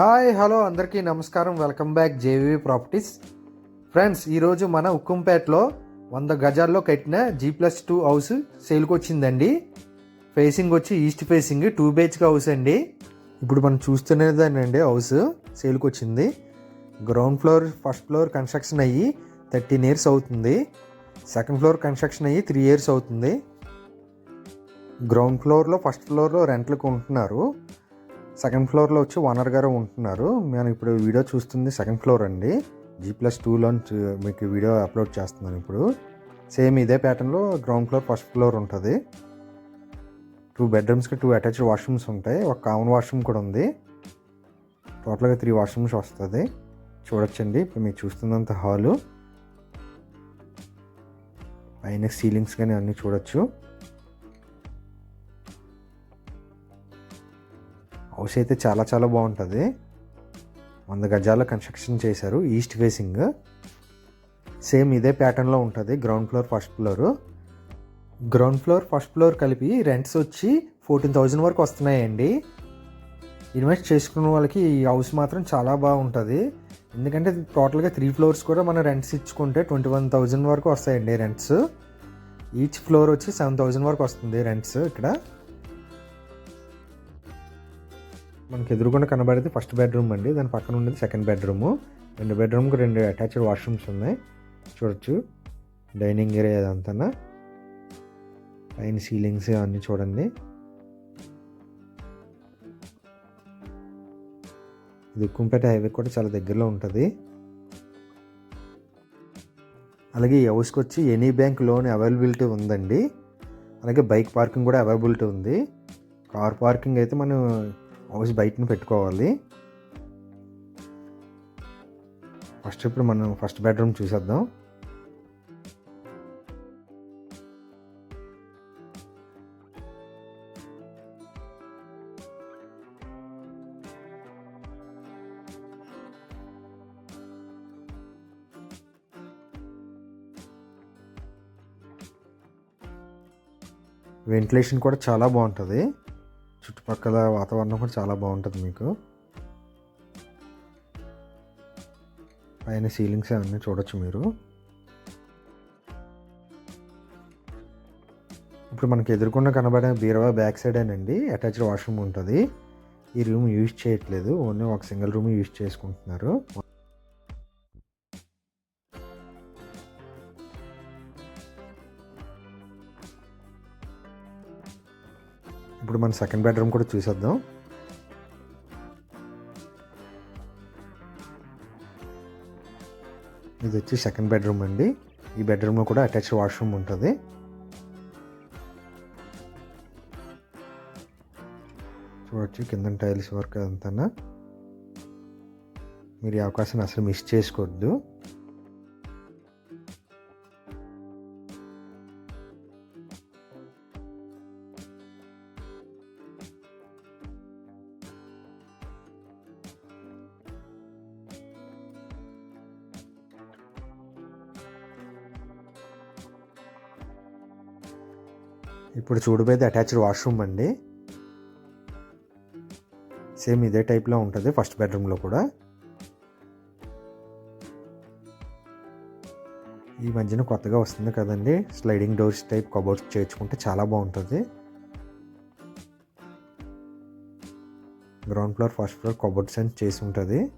Hi hello అందరికీ నమస్కారం. Welcome back JV properties. Friends ఈరోజు మన ఉక్కుంపేటలో వంద గజాల్లో కట్టిన జీ ప్లస్ టూ హౌస్ సేల్కి వచ్చిందండి. ఫేసింగ్ వచ్చి ఈస్ట్ ఫేసింగ్ టూ బేచ్గా హౌస్ అండి. ఇప్పుడు మనం చూస్తున్నదేనండి హౌస్ సేల్కి వచ్చింది. Ground floor first floor construction అయ్యి థర్టీన్ ఇయర్స్ అవుతుంది. సెకండ్ ఫ్లోర్ కన్స్ట్రక్షన్ అయ్యి త్రీ ఇయర్స్ అవుతుంది. గ్రౌండ్ ఫ్లోర్లో ఫస్ట్ ఫ్లోర్లో రెంట్లకు ఉంటున్నారు సెకండ్ ఫ్లోర్లో వచ్చి ఓనర్ గారు ఉంటున్నారు. నేను ఇప్పుడు వీడియో చూస్తుంది సెకండ్ ఫ్లోర్ అండి. జీ ప్లస్ టూలో మీకు వీడియో అప్లోడ్ చేస్తున్నాను ఇప్పుడు. సేమ్ ఇదే ప్యాటర్న్లో గ్రౌండ్ ఫ్లోర్ ఫస్ట్ ఫ్లోర్ ఉంటుంది. టూ బెడ్రూమ్స్కి టూ అటాచ్డ్ వాష్రూమ్స్ ఉంటాయి. ఒక కామన్ వాష్రూమ్ కూడా ఉంది. టోటల్గా త్రీ వాష్రూమ్స్ వస్తుంది. చూడొచ్చండి. ఇప్పుడు మీరు చూస్తున్నంత హాలు. పైన సీలింగ్స్ కానీ అన్నీ చూడొచ్చు. హౌస్ అయితే చాలా చాలా బాగుంటుంది. వంద గజాల కన్స్ట్రక్షన్ చేశారు ఈస్ట్ ఫేసింగ్. సేమ్ ఇదే ప్యాటర్న్లో ఉంటుంది ground floor first floor. Ground floor first floor కలిపి రెంట్స్ వచ్చి ఫోర్టీన్ థౌజండ్ వరకు వస్తున్నాయండి. ఇన్వెస్ట్ చేసుకున్న వాళ్ళకి ఈ హౌస్ మాత్రం చాలా బాగుంటుంది. ఎందుకంటే టోటల్గా త్రీ ఫ్లోర్స్ కూడా మనం రెంట్స్ ఇచ్చుకుంటే ట్వంటీ వన్ థౌజండ్ వరకు వస్తాయండి రెంట్స్. ఈచ్ ఫ్లోర్ వచ్చి సెవెన్ థౌజండ్ వరకు వస్తుంది రెంట్స్ ఇక్కడ. మనకి ఎదురుకుండా కనబడేది ఫస్ట్ బెడ్రూమ్ అండి. దాని పక్కన ఉండేది సెకండ్ బెడ్రూమ్. రెండు బెడ్రూమ్కి రెండు అటాచ్డ్ వాష్రూమ్స్ ఉన్నాయి. చూడొచ్చు. డైనింగ్ ఏరియా అదంతా పైన సీలింగ్స్ అన్నీ చూడండి. ఇది ఉక్కుంపేట హైవే కూడా చాలా దగ్గరలో ఉంటుంది. అలాగే ఈ హౌస్కి వచ్చి ఎనీ బ్యాంక్ లోన్ అవైలబిలిటీ ఉందండి. అలాగే బైక్ పార్కింగ్ కూడా అవైలబిలిటీ ఉంది. కార్ పార్కింగ్ అయితే మనం హౌస్ బయటను పెట్టుకోవాలి. ఫస్ట్ ఇప్పుడు మనం ఫస్ట్ బెడ్రూమ్ చూసేద్దాం. వెంటిలేషన్ కూడా చాలా బాగుంటుంది. చుట్టుపక్కల వాతావరణం కూడా చాలా బాగుంటుంది మీకు. పైన సీలింగ్స్ అవన్నీ చూడొచ్చు మీరు. ఇప్పుడు మనకి ఎదుర్కొన్న కనబడే బీరవా బ్యాక్ సైడ్ అండి అటాచ్డ్ వాష్రూమ్ ఉంటుంది. ఈ రూమ్ యూజ్ చేయట్లేదు ఓన్లీ ఒక సింగిల్ రూమ్ యూజ్ చేసుకుంటున్నారు. ఇప్పుడు మన సెకండ్ బెడ్రూమ్ కూడా చూసేద్దాం. ఇది వచ్చి సెకండ్ బెడ్రూమ్ అండి. ఈ బెడ్రూమ్లో కూడా అటాచ్డ్ వాష్రూమ్ ఉంటుంది. చూడొచ్చు కింద టైల్స్ వర్క్ అంతా మీరు ఈ అవకాశాన్ని అసలు మిస్ చేసుకోవద్దు. ఇప్పుడు చూడబోయేది అటాచ్డ్ వాష్రూమ్ అండి. సేమ్ ఇదే టైప్లో ఉంటుంది ఫస్ట్ బెడ్రూమ్లో కూడా. ఈ మధ్యన కొత్తగా వస్తుంది కదండి. స్లైడింగ్ డోర్స్ టైప్ కబోర్డ్స్ చేర్చుకుంటే చాలా బాగుంటుంది. Ground floor first floor cupboards అని చేసి ఉంటుంది.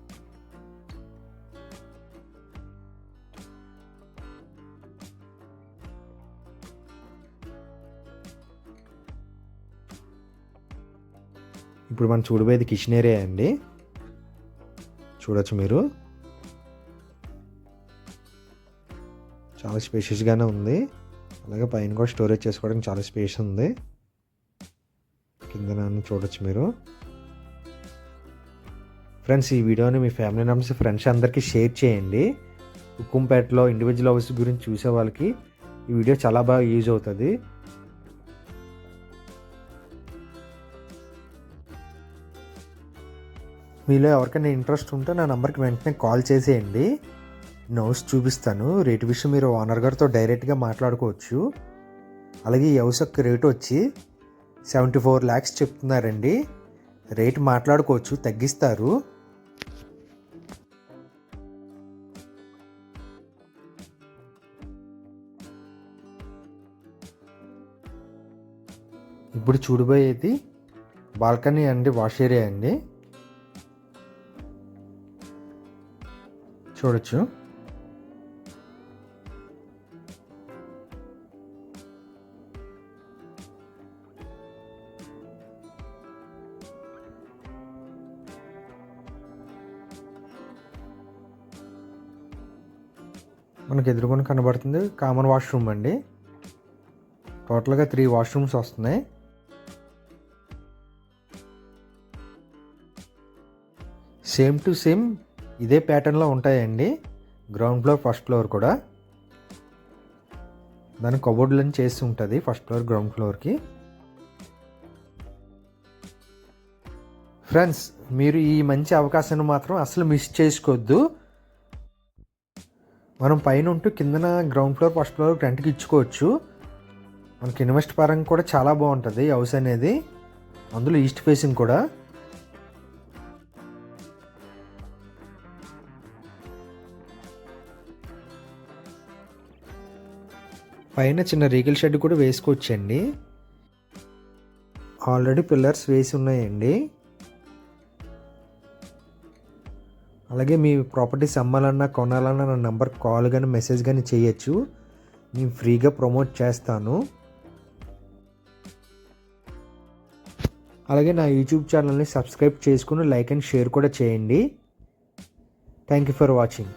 ఇప్పుడు మనం చూడబోయేది కిచెన్ ఏరియా అండి. చూడొచ్చు మీరు. చాలా స్పేషియస్గానే ఉంది. అలాగే పైన కూడా స్టోరేజ్ చేసుకోవడానికి చాలా స్పేస్ ఉంది. కింద చూడొచ్చు మీరు. ఫ్రెండ్స్ ఈ వీడియోని మీ ఫ్యామిలీ మెంబర్స్ ఫ్రెండ్స్ అందరికీ షేర్ చేయండి. ఉక్కుంపేటలో ఇండివిజువల్ హౌస్ గురించి చూసే వాళ్ళకి ఈ వీడియో చాలా బాగా యూజ్ అవుతుంది. మీలో ఎవరికైనా ఇంట్రెస్ట్ ఉంటే నా నెంబర్కి వెంటనే కాల్ చేసేయండి. నోట్స్ చూపిస్తాను. రేటు విషయం మీరు ఓనర్ గారితో డైరెక్ట్గా మాట్లాడుకోవచ్చు. అలాగే ఈ యొక్క రేటు వచ్చి సెవెంటీ ఫోర్ ల్యాక్స్ చెప్తున్నారండి. రేటు మాట్లాడుకోవచ్చు తగ్గిస్తారు. ఇప్పుడు చూడబోయేది బాల్కనీ అండి వాష్ ఏరియా అండి. చూడొచ్చు. మనకు ఎదురుకొని కనబడుతుంది కామన్ వాష్రూమ్ అండి. టోటల్గా త్రీ వాష్రూమ్స్ వస్తున్నాయి. సేమ్ టు సేమ్ ఇదే ప్యాటర్న్లో ఉంటాయండి. గ్రౌండ్ ఫ్లోర్ ఫస్ట్ ఫ్లోర్ కూడా. దాని కబోర్డులను చేసి ఉంటుంది ఫస్ట్ ఫ్లోర్ గ్రౌండ్ ఫ్లోర్కి. ఫ్రెండ్స్ మీరు ఈ మంచి అవకాశాన్ని మాత్రం అసలు మిస్ చేసుకోవద్దు. మనం పైన ఉంటూ కిందన గ్రౌండ్ ఫ్లోర్ ఫస్ట్ ఫ్లోర్ రెంట్కి ఇచ్చుకోవచ్చు. మనకి ఇన్వెస్ట్ పరంగా కూడా చాలా బాగుంటుంది హౌస్ అనేది. అందులో ఈస్ట్ ఫేసింగ్ కూడా. పైన చిన్న రేగిల్ షెడ్ కూడా వేసుకోవచ్చండి. ఆల్రెడీ పిల్లర్స్ వేసి ఉన్నాయండి. అలాగే మీ ప్రాపర్టీస్ అమ్మాలన్నా కొనాలన్నా నా నెంబర్ కాల్ కానీ మెసేజ్ కానీ చేయొచ్చు. నేను ఫ్రీగా ప్రమోట్ చేస్తాను. అలాగే నా యూట్యూబ్ ఛానల్ని సబ్స్క్రైబ్ చేసుకుని లైక్ అండ్ షేర్ కూడా చేయండి. Thank you for watching.